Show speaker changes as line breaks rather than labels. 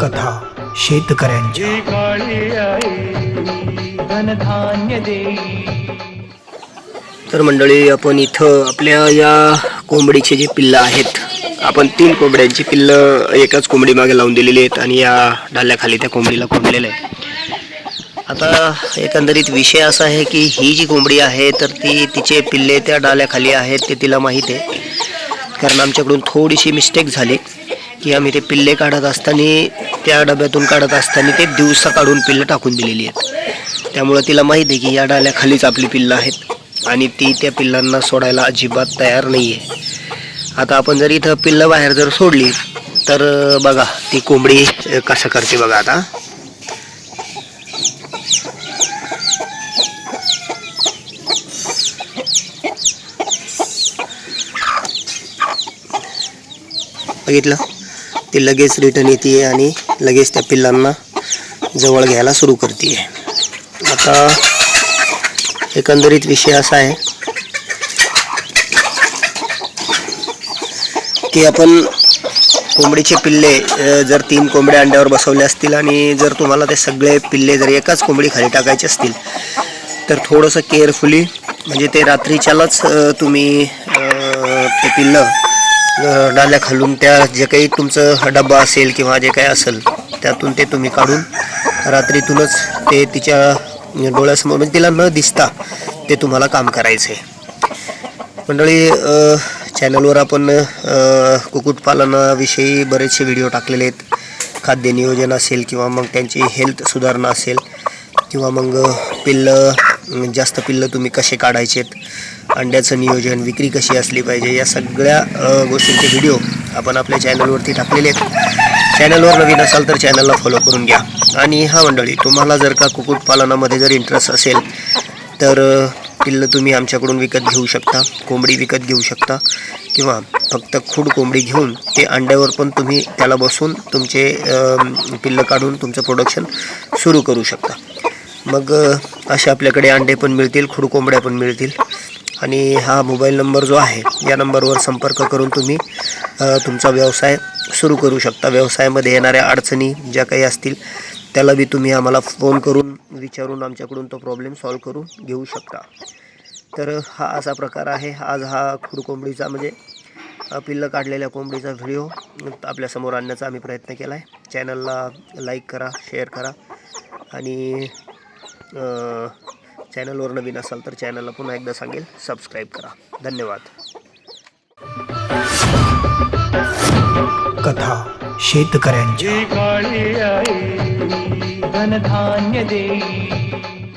कथा शेतकऱ्यांच्या.
देई
तर मंडळी आपण इथं आपल्या या कोंबडीचे जे पिल्लं आहेत आपण तीन कोंबड्यांची पिल्लं एकाच कोंबडी मागे लावून दिलेली आहेत आणि या डाल्याखाली त्या कोंबडीला कोंबलेलं आहे. आता एकंदरीत विषय असा आहे की ही जी कोंबडी आहे तर ती तिचे पिल्ले त्या डाल्याखाली आहेत ते तिला माहीत आहे. कारण आमच्याकडून थोडीशी मिस्टेक झाली की आम्ही ते पिल्ले काढत असताना त्या डब्यातून काढत असताना ते दिवसा काढून पिल्लं टाकून दिलेली आहेत. त्यामुळं तिला माहीत आहे की या डाल्याखालीच आपली पिल्लं आहेत आणि ती त्या पिल्लांना सोडायला अजिबात तयार नाही आहे आता आपण जर इथं पिल्लं बाहेर जर सोडली तर बघा ती कोंबडी कसं करते बघा आता. बघितलं? ती लगेच रिटर्न येते आणि लगेच त्या पिल्लांना जवळ घ्यायला सुरू करते आता एकंदरीत विषय असा आहे की आपण कोंबडीचे पिल्ले जर तीन कोंबड्या अंड्यावर बसवले असतील आणि जर तुम्हाला ते सगळे पिल्ले जर एकाच कोंबडी खाली टाकायचे असतील तर थोडंसं केअरफुली म्हणजे ते रात्रीच्यालाच तुम्ही ते पिल्लं डाल्या खालून त्या जे काही तुमचं डब्बा असेल किंवा जे काही असेल त्यातून ते तुम्ही काढून रात्रीतूनच ते तिच्या डोळ्यासमोर म्हणजे तिला न दिसता ते तुम्हाला काम करायचं आहे मंडळी चॅनलवर आपण कुक्कुटपालनाविषयी बरेचसे व्हिडिओ टाकलेले आहेत. खाद्य नियोजन असेल किंवा मग त्यांची हेल्थ सुधारणा असेल किंवा मग पिल्लं जास्त पिल्लं तुम्ही कसे काढायचेत अंड्याचं नियोजन विक्री कशी असली पाहिजे या सगळ्या गोष्टींचे व्हिडिओ आपण आपल्या चॅनलवरती टाकलेले आहेत. चॅनलवर नवीन असाल तर चॅनलला फॉलो करून घ्या. आणि हा मंडळी तुम्हाला जर का कुक्कुटपालनामध्ये जर इंटरेस्ट असेल तर पिल्लं तुम्ही आमच्याकडून विकत घेऊ शकता कोंबडी विकत घेऊ शकता किंवा फक्त खूड कोंबडी घेऊन ते अंड्यावर पण तुम्ही त्याला बसून तुमचे पिल्लं काढून तुमचं प्रोडक्शन सुरू करू शकता. मग असे आपल्याकडे अंडे पण मिळतील खुड कोंबड्या पण मिळतील. आणि हा मोबाईल नंबर जो आहे या नंबरवर संपर्क करून तुम्ही तुमचा व्यवसाय सुरू करू शकता. व्यवसायामध्ये येणाऱ्या अडचणी ज्या काही असतील त्याला बी तुम्ही आम्हाला फोन करून विचारून आमच्याकडून तो प्रॉब्लेम सॉल्व करून घेऊ शकता. तर हा असा प्रकार आहे. आज हा खुड कोंबडीचा म्हणजे पिल्लं काढलेल्या कोंबडीचा व्हिडिओ आपल्यासमोर आणण्याचा आम्ही प्रयत्न केला आहे चॅनलला लाईक करा शेअर करा आणि चॅनलवर नवीन असाल तर चॅनलला पुन्हा एकदा सांगेल सबस्क्राईब करा. धन्यवाद.
कथा शेतकऱ्यांच्या.
जी काळी आई धनधान्य देई.